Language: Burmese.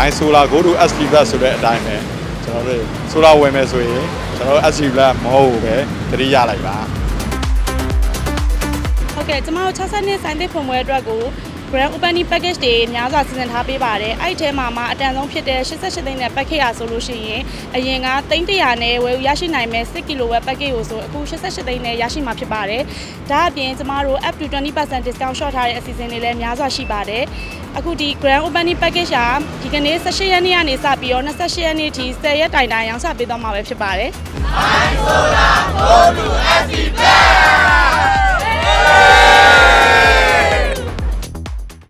by solar go to SD black ဆိုတဲ့အတိုင်းပဲကျွန်တော်တို့ solar ဝယ်မယ်ဆိုရင်ကျွန်တော်တို့ SD black မဟုတ်ဘူးပဲတတိရလိုက်ပါဟုတ်ကဲ့ကျမတို့60နှစ်ဆိုင်သစ်ဖွင့်ပွဲအတွက်ကို Grand Opening Package တွေများစွာစီစဉ်ထားပေးပါတယ်အဲ့ဒီထဲမှာမှအတန်ဆုံးဖြစ်တဲ့88သိန်းနဲ့ package ရဆိုလို့ရှိရင်အရင်က300နဲ့ဝယ်ယူရရှိနိုင်မဲ့10 kW package ကိုဆိုအခု88သိန်းနဲ့ရရှိမှာဖြစ်ပါတယ်ဒါအပြင်ကျမတို့ up to 20% discount short ထားတဲ့အစီအစဉ်တွေလည်းများစွာရှိပါတယ်အခုဒီ Grand Opening Package ကဒီကနေ့18ရက်နေ့ကနေစပြီးတော့28ရက်နေ့ထိ10ရက်တိုင်တိုင်ရောင်းချပေးသွားမှာပဲဖြစ်ပါတယ် Solar, go to SD Black!